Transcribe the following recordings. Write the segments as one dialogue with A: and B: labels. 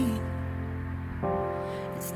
A: it's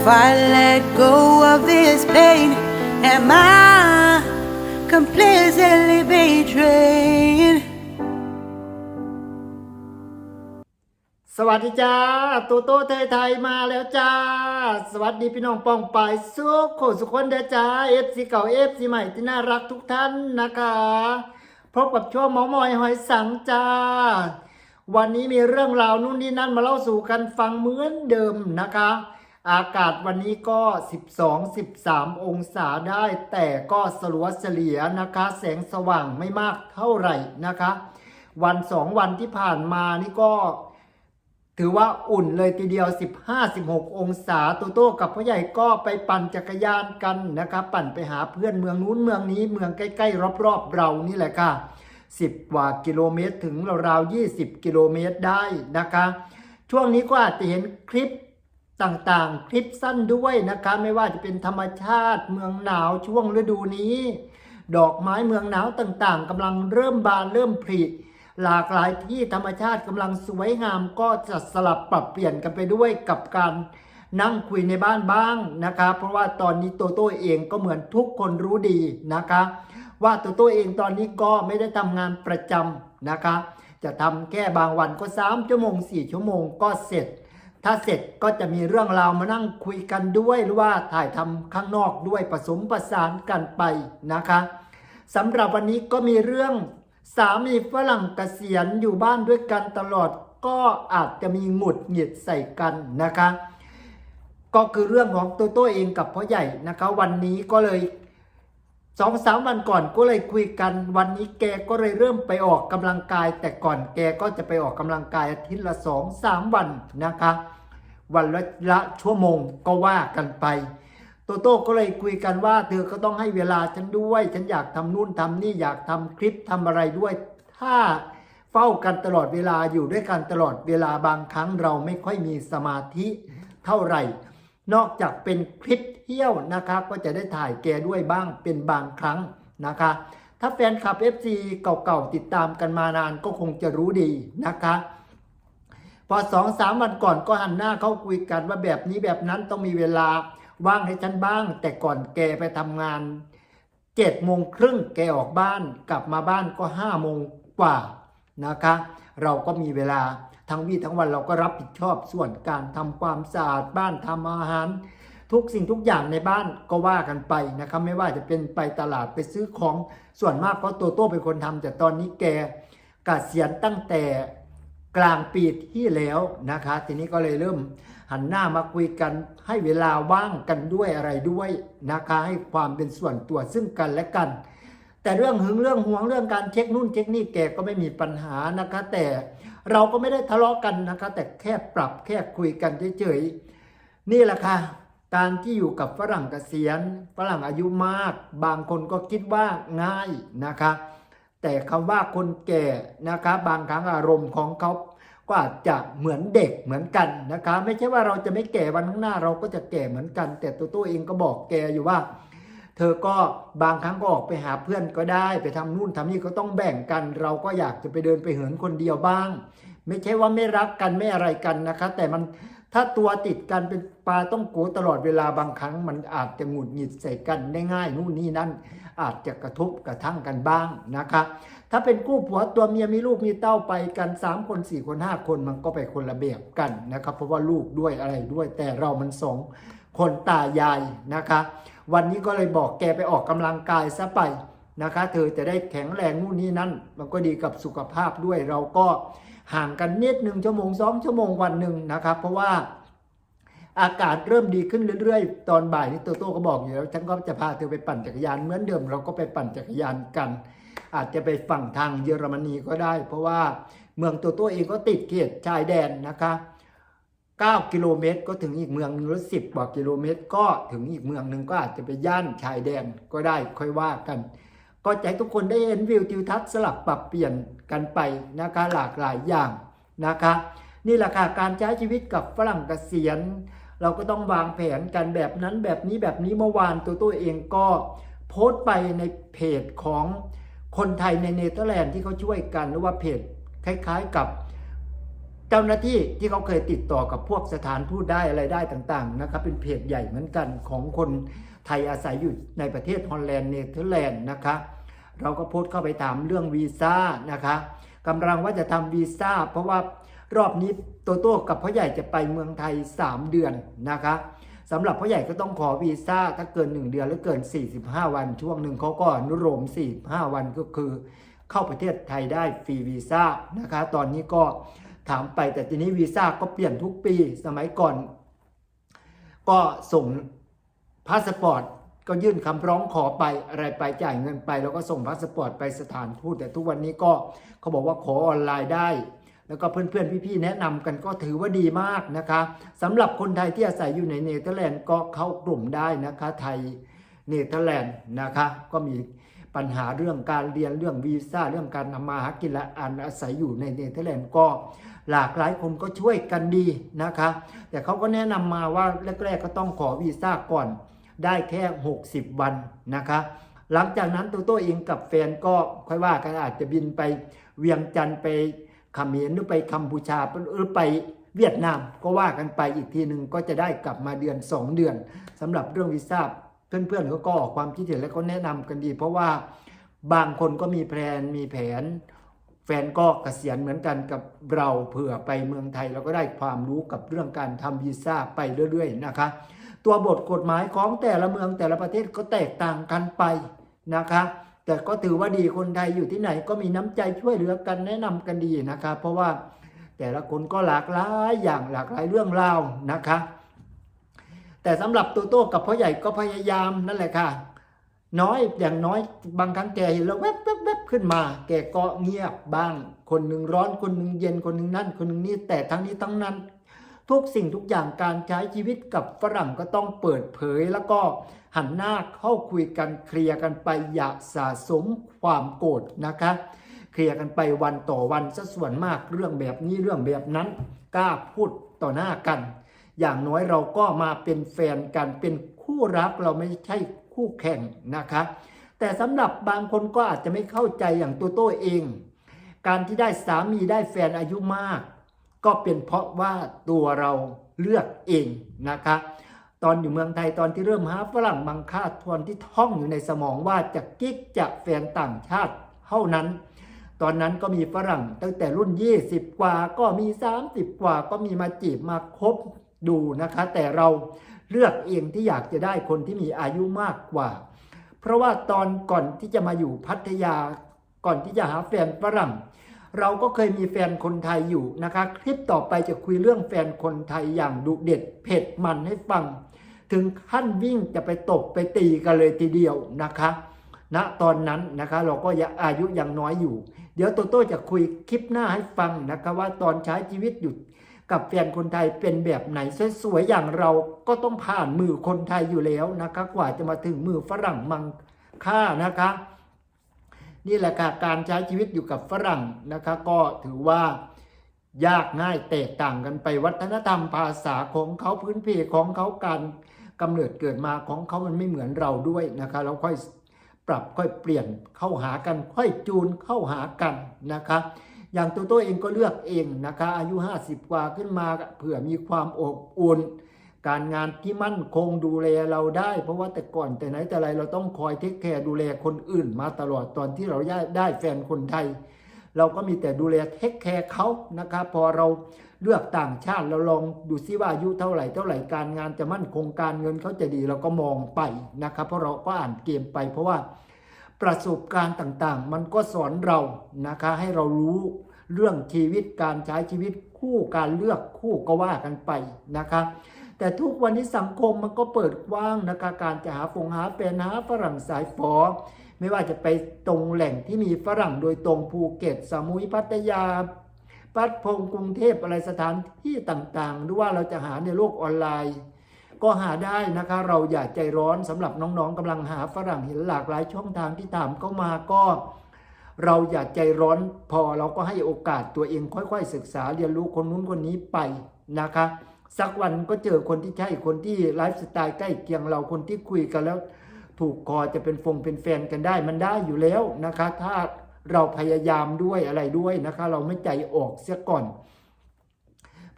A: if I let go of this pain, am I completely betrayed?
B: สวัสดีจ้าโตโต้ไทยไทยมาแล้วจ้า สวัสดีพี่น้องปองปายสุขโขสุขคนเด้อจ้าเอฟซีเก่าเอฟซีใหม่ที่น่ารักทุกท่านนะคะพบกับช่วงหมอมอยหอยสังจ้า วันนี้มีเรื่องราวนู่นนี่นั่นมาเล่าสู่กันฟังเหมือนเดิมนะคะ อากาศวันนี้ก็ 12-13 องศาได้ แต่ก็สลัวเฉลียนะคะ แสงสว่างไม่มากเท่าไหร่นะคะ วันสองวันที่ผ่านมานี่ก็ ถือว่าอุ่นเลยทีเดียว 15-16 องศาโตโต้กับพ่อใหญ่ก็ไปปั่นจักรยานกันนะครับปั่นไปหาเพื่อนเมืองนู้นเมืองนี้เมืองใกล้ๆรอบๆเรานี่แหละค่ะ 10 กว่ากิโลเมตรถึงราวๆ20 กิโลเมตรได้นะคะ ช่วงนี้ก็อาจจะเห็นคลิป ต่างๆ คลิปสั้นด้วยนะคะ ไม่ว่าจะเป็นธรรมชาติเมืองหนาวช่วงฤดูนี้ ดอกไม้เมืองหนาวต่างๆกำลังเริ่มบานเริ่มผลิหลากหลายที่ธรรมชาติกำลังสวยงามก็จะสลับปรับเปลี่ยนกันไปด้วยกับการนั่งคุยในบ้านบ้างนะคะ เพราะว่าตอนนี้โตโต้เองก็เหมือนทุกคนรู้ดีนะคะ ว่าโตโต้เองตอนนี้ก็ไม่ได้ทำงานประจำนะคะ จะทำแค่บางวันก็ 3 ชั่วโมง 4 ชั่วโมงก็เสร็จ ถ้าเสร็จก็จะมีเรื่องราวมานั่งคุยกันด้วยหรือว่าถ่ายทำข้างนอกด้วยผสมประสานกันไปนะคะสำหรับวันนี้ก็มีเรื่องสามีฝรั่งเกษียณอยู่บ้านด้วยกันตลอดก็อาจจะมีหงุดหงิดใส่กันนะคะ ก็คือเรื่องของตัวโต้เองกับพ่อใหญ่นะคะ วันนี้ก็เลย สองสามวันก่อนก็เลยคุยกันวันนี้แกก็เลยเริ่มไปออกกำลังกาย แต่ก่อนแกก็จะไปออกกำลังกายอาทิตย์ละสองสามวันนะคะ วันละละชั่วโมงก็ว่ากันไป โตโต้ก็เลยคุยกันว่า เธอก็ต้องให้เวลาฉันด้วย ฉันอยากทำนู่นทำนี่อยากทำคลิปทำอะไรด้วย ถ้าเฝ้ากันตลอดเวลาอยู่ด้วยกันตลอดเวลาบางครั้งเราไม่ค่อยมีสมาธิเท่าไหร่ นอกจากเป็นคลิปเที่ยวนะคะ ก็จะได้ถ่ายแกด้วยบ้างเป็นบางครั้งนะคะ ถ้าแฟนคลับ FC เก่าๆ ติดตามกันมานานก็คงจะรู้ดีนะคะ พอสองสามวันก่อนก็หันหน้าเข้าคุยกันว่าแบบนี้แบบนั้นต้องมีเวลาว่างให้ฉันบ้าง แต่ก่อนแกไปทำงานเจ็ดโมงครึ่งแกออกบ้านกลับมาบ้านก็ห้าโมงกว่านะคะ เราก็มีเวลา ทั้งวี่ทั้งวันเราก็รับผิดชอบส่วนการทำความสะอาดบ้านทำอาหาร ทุกสิ่งทุกอย่างในบ้านก็ว่ากันไปนะครับไม่ว่าจะเป็นไปตลาดไปซื้อของส่วนมากก็โตโต้เป็นคนทำแต่ตอนนี้แกเกษียณตั้งแต่กลางปีที่แล้วนะคะ ทีนี้ก็เลยเริ่มหันหน้ามาคุยกันให้เวลาว่างกันด้วยอะไรด้วยนะคะ ให้ความเป็นส่วนตัวซึ่งกันและกัน แต่เรื่องหึงเรื่องห่วงเรื่องการเช็คนู่นเช็คนี่แกก็ไม่มีปัญหานะคะ แต่ เราก็ไม่ได้ทะเลาะกันนะคะ แต่แค่ปรับแค่คุยกันเฉยๆนี่แหละค่ะ การที่อยู่กับฝรั่งเกษียณฝรั่งอายุมาก บางคนก็คิดว่าง่ายนะคะ แต่คำว่าคนแก่นะคะ บางครั้งอารมณ์ของเขาก็อาจจะเหมือนเด็กเหมือนกันนะคะ ไม่ใช่ว่าเราจะไม่แก่วันข้างหน้าเราก็จะแก่เหมือนกัน แต่ตัวตัวเองก็บอกแกอยู่ว่า เธอก็บางครั้งก็ออกไปหาเพื่อนก็ได้ ไปทำนู่นทำนี่ก็ต้องแบ่งกัน เราก็อยากจะไปเดินไปเหินคนเดียวบ้าง ไม่ใช่ว่าไม่รักกันไม่อะไรกันนะคะ แต่มันถ้าตัวติดกันเป็นปลาต้องโกตลอดเวลาบางครั้ง มันอาจจะหงุดหงิดใส่กันได้ง่ายนู่นนี่นั่นอาจจะกระทบกระทั่งกันบ้างนะคะถ้าเป็นคู่ผัวตัวเมียมีลูกมีเต้าไปกัน 3 คน 4 คน 5 คนมันก็ไปคนละแบบกันนะครับเพราะว่าลูกด้วยอะไรด้วย แต่เรามันสอง คนตายายนะคะ วันนี้ก็เลยบอกแกไปออกกำลังกายซะไปนะคะ เธอจะได้แข็งแรงนู่นนี่นั่น มันก็ดีกับสุขภาพด้วยเราก็ห่างกันนิดหนึ่งชั่วโมงสองชั่วโมงวันหนึ่งนะครับ เพราะว่าอากาศเริ่มดีขึ้นเรื่อยๆ ตอนบ่ายนี่โตโต้ก็บอกอยู่แล้วฉันก็จะพาเธอไปปั่นจักรยานเหมือนเดิมเราก็ไปปั่นจักรยานกัน อาจจะไปฝั่งทางเยอรมนีก็ได้ เพราะว่าเมืองโตโต้เองก็ติดเขตชายแดนนะคะ 9 กิโลเมตร ก็ถึงอีกเมืองหนึงรือ 10 กว่ากิโลเมตร ก็ถึงอีกเมืองหนึ่งก็อาจจะไปย่านชายแดนก็ได้ค่อยว่ากัน ก็จะให้ทุกคนได้เห็นวิวทิวทัศน์สลับปรับเปลี่ยนกันไปนะคะหลากหลายอย่างนะคะ นี่แหละค่ะการใช้ชีวิตกับฝรั่งเกษียณ เราก็ต้องวางแผนกันแบบนั้นแบบนี้แบบนี้เมื่อวานตัวตัวเองก็โพสต์ไปในเพจของคนไทยในเนเธอร์แลนด์ที่เขาช่วยกันหรือว่าเพจคล้ายๆกับ เจ้าหน้าที่ที่เขาเคยติดต่อกับพวกสถานทูตได้อะไรได้ต่างๆนะครับเป็นเพจใหญ่เหมือนกันของคนไทยอาศัยอยู่ในประเทศฮอลแลนด์เนเธอร์แลนด์นะคะเราก็โพสต์เข้าไปถามเรื่องวีซ่านะคะกำลังว่าจะทำวีซ่าเพราะว่ารอบนี้โตโต้กับพ่อใหญ่จะไปเมืองไทย 3 เดือนนะคะสำหรับพ่อใหญ่ก็ต้องขอวีซ่าถ้าเกิน 1 เดือนหรือเกิน 45 วัน ช่วงหนึ่งเขาก็อนุโลม45 วันก็คือ เข้าประเทศไทยได้ฟรีวีซ่านะคะ ตอนนี้ก็ ถามไปแต่ทีนี้วีซ่าก็เปลี่ยนทุกปีสมัยก่อน ก็ส่งพาสปอร์ตก็ยื่นคำร้องขอไปอะไรไปจ่ายเงินไป แล้วก็ส่งพาสปอร์ตไปสถานทูตแต่ทุกวันนี้ก็เขาบอกว่าขอออนไลน์ได้ แล้วก็เพื่อนๆ พี่ๆ แนะนำกันก็ถือว่าดีมากนะคะสำหรับคนไทยที่อาศัยอยู่ในเนเธอร์แลนด์ก็เข้ากลุ่มได้นะคะไทยเนเธอร์แลนด์นะคะก็มี ปัญหาเรื่องการเรียนเรื่องวีซ่าเรื่องการทำมาหากินและอันอาศัยอยู่ในเนเธอร์แลนด์ก็หลากหลายคนก็ช่วยกันดีนะคะ แต่เขาก็แนะนำมาว่าแรกๆก็ต้องขอวีซ่าก่อนได้แค่ 60 วันนะคะ หลังจากนั้นตัวโต้เองกับแฟนก็ค่อยว่ากันอาจจะบินไปเวียงจันทร์ไปเขมรหรือไปกัมพูชาหรือไปเวียดนามก็ว่ากันไปอีกทีหนึ่งก็จะได้กลับมาเดือน 2 เดือนสำหรับเรื่องวีซ่า เพื่อนๆเขาก็ออกความคิดเห็นและก็แนะนำกันดี เพราะว่าบางคนก็มีแผนมีแผน แฟนก็เกษียณเหมือนกันกับเราเผื่อไปเมืองไทยเราก็ได้ความรู้กับเรื่องการทำวีซ่าไปเรื่อยๆนะคะ ตัวบทกฎหมายของแต่ละเมืองแต่ละประเทศก็แตกต่างกันไปนะคะแต่ก็ถือว่าดีคนไทยอยู่ที่ไหนก็มีน้ำใจช่วยเหลือกันแนะนำกันดีนะคะ เพราะว่าแต่ละคนก็หลากหลายอย่างหลากหลายเรื่องราวนะคะ แต่สำหรับตัวโต้กับพ่อใหญ่ก็พยายามนั่นแหละค่ะ น้อยอย่างน้อยบางครั้งแกเห็นแล้วแวบแวบแวบขึ้นมา แกก็เงียบบ้าง คนหนึ่งร้อนคนหนึ่งเย็นคนหนึ่งนั่น คนหนึ่งนี่แต่ทั้งนี้ทั้งนั้น ทุกสิ่งทุกอย่างการใช้ชีวิตกับฝรั่งก็ต้องเปิดเผยแล้วก็หันหน้าเข้าคุยกันเคลียร์กันไปอย่าสะสมความโกรธนะคะเคลียร์กันไปวันต่อวันซะส่วนมากเรื่องแบบนี้เรื่องแบบนั้นกล้าพูดต่อหน้ากัน อย่างน้อยเราก็มาเป็นแฟนกันเป็นคู่รักเราไม่ใช่คู่แข่งนะคะ แต่สำหรับบางคนก็อาจจะไม่เข้าใจอย่างตัวโต้เอง การที่ได้สามีได้แฟนอายุมาก ก็เป็นเพราะว่าตัวเราเลือกเองนะคะตอนอยู่เมืองไทยตอนที่เริ่มหาฝรั่งบางค่าทวนที่ท่องอยู่ในสมองว่าจะกิ๊กจะแฟนต่างชาติเท่านั้น ตอนนั้นก็มีฝรั่งตั้งแต่รุ่น 20 กว่าก็มี 30 กว่าก็มีมาจีบมาคบ ดูนะคะ แต่เราเลือกเองที่อยากจะได้คนที่มีอายุมากกว่า เพราะว่าตอนก่อนที่จะมาอยู่พัทยาก่อนที่จะหาแฟนฝรั่ง เราก็เคยมีแฟนคนไทยอยู่นะคะ คลิปต่อไปจะคุยเรื่องแฟนคนไทยอย่างดุเด็ดเผ็ดมันให้ฟัง ถึงขั้นวิ่งจะไปตบไปตีกันเลยทีเดียวนะคะณตอนนั้นนะคะเราก็ยังอายุยังน้อยอยู่ เดี๋ยวโตโต้จะคุยคลิปหน้าให้ฟังนะคะว่าตอนใช้ชีวิตอยู่ กับแฟนคนไทยเป็นแบบไหนสวยๆอย่างเราก็ต้องผ่านมือคนไทยอยู่แล้วนะคะกว่าจะมาถึงมือฝรั่งมังค่านะคะ นี่แหละค่ะการใช้ชีวิตอยู่กับฝรั่งนะคะ ก็ถือว่ายากง่ายแตกต่างกันไปวัฒนธรรมภาษาของเขาพื้นเพของเขาการกำเนิดเกิดมาของเขามันไม่เหมือนเราด้วยนะคะ เราค่อยปรับค่อยเปลี่ยนเข้าหากันค่อยจูนเข้าหากันนะคะ อย่างตัวตัวเองก็เลือกเองนะคะ อายุ 50 กว่าขึ้นมาเผื่อมีความอบอุ่น การงานที่มั่นคงดูแลเราได้ เพราะว่าแต่ก่อนแต่ไหนแต่ไรเราต้องคอยเทคแคร์ดูแลคนอื่นมาตลอดตอนที่เราได้แฟนคนไทย เราก็มีแต่ดูแลเทคแคร์เขานะครับพอเราเลือกต่างชาติเราลองดูซิว่าอายุเท่าไหร่เท่าไหร่การงานจะมั่นคงการเงินเขาจะดีเราก็มองไปนะครับเพราะเราก็อ่านเกมไปเพราะว่า ประสบการณ์ต่างๆ มันก็สอนเรานะคะให้เรารู้เรื่องชีวิตการใช้ชีวิตคู่การเลือกคู่ก็ว่ากันไปนะคะแต่ทุกวันนี้สังคมมันก็เปิดกว้างนะคะการจะหาฟงหาแฟนหาฝรั่งสายฟอไม่ว่าจะไปตรงแหล่งที่มีฝรั่งโดยตรงภูเก็ต สมุยพัทยา ปัดพงกรุงเทพอะไรสถานที่ต่างๆ หรือว่าเราจะหาในโลกออนไลน์ ก็หาได้นะคะ เราอย่าใจร้อนสำหรับน้องๆกำลังหาฝรั่งเห็นหลากหลายช่องทางที่ถามเข้ามาก็ เราอย่าใจร้อนพอเราก็ให้โอกาสตัวเองค่อย ๆ ศึกษาเรียนรู้คนนู้นคนนี้ไปนะคะ สักวันก็เจอคนที่ใช่คนที่ไลฟ์สไตล์ใกล้เคียงเราคนที่คุยกันแล้ว ถูกคอจะเป็นฟงเป็นแฟนกันได้มันได้อยู่แล้วนะคะ ถ้าเราพยายามด้วยอะไรด้วยนะคะ เราไม่ใจออกเสียก่อน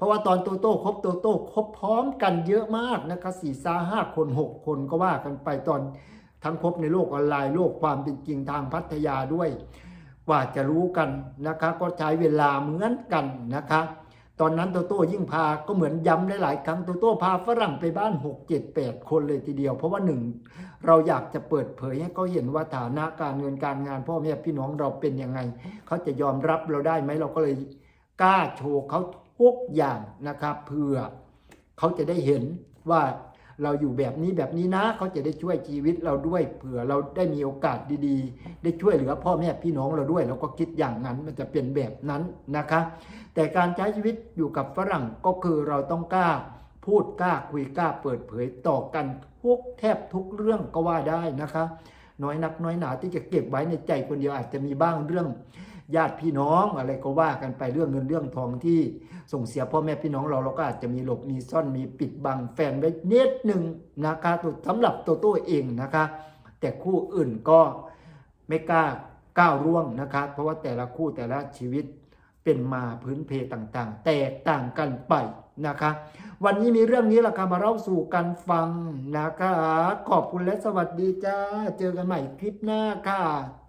B: ราะว่าตอนโตโต้ครบโตโต้ครบพร้อมกันเยอะมากนะคะสี่ซาห้าคนหกคนก็ว่ากันไปตอนทั้งครบในโลกออนไลน์โลกความเป็นจริงทางพัทยาด้วย กว่าจะรู้กันนะคะก็ใช้เวลาเหมือนกันนะคะตอนนั้นโตโต้ยิ่งพาก็เหมือนย้ำหลายๆครั้งโตโต้พาฝรั่งไปบ้าน 6 7 8 คนเลยทีเดียว เพราะว่าหนึ่งเราอยากจะเปิดเผยให้เขาเห็นว่าฐานะการเงินการงาน พ่อแม่พี่น้องเราเป็นยังไง เขาจะยอมรับเราได้ไหมเราก็เลยกล้าโชว์เขา ทุกอย่างนะครับเพื่อเขาจะได้เห็นว่าเราอยู่แบบนี้แบบนี้นะเขาจะได้ช่วยชีวิตเราด้วยเผื่อเราได้มีโอกาสดีๆ ได้ช่วยเหลือพ่อแม่พี่น้องเราด้วยเราก็คิดอย่างนั้นมันจะเป็นแบบนั้นนะคะ แต่การใช้ชีวิตอยู่กับฝรั่งก็คือเราต้องกล้าพูดกล้าคุยกล้าเปิดเผยต่อกันทุกแทบทุกเรื่องก็ว่าได้นะคะ น้อยนักน้อยหนาที่จะเก็บไว้ในใจคนเดียวอาจจะมีบ้างเรื่อง ญาติพี่น้องอะไรก็ว่ากันไปเรื่องเงินเรื่องทองที่ส่งเสียพ่อแม่พี่น้องเราเราก็อาจจะมีหลบมีซ่อนมีปิดบังแฟนไว้นิดหนึ่งนะคะสำหรับตัวตัวเองนะคะ แต่คู่อื่นก็ไม่กล้าก้าวร่วงนะคะเพราะว่าแต่ละคู่แต่ละชีวิตเป็นมาพื้นเพต่างๆ แตกต่างกันไปนะคะ วันนี้มีเรื่องนี้แหละค่ะมาเล่าสู่กันฟังนะคะ ขอบคุณและสวัสดีจ้า เจอกันใหม่คลิปหน้าค่ะ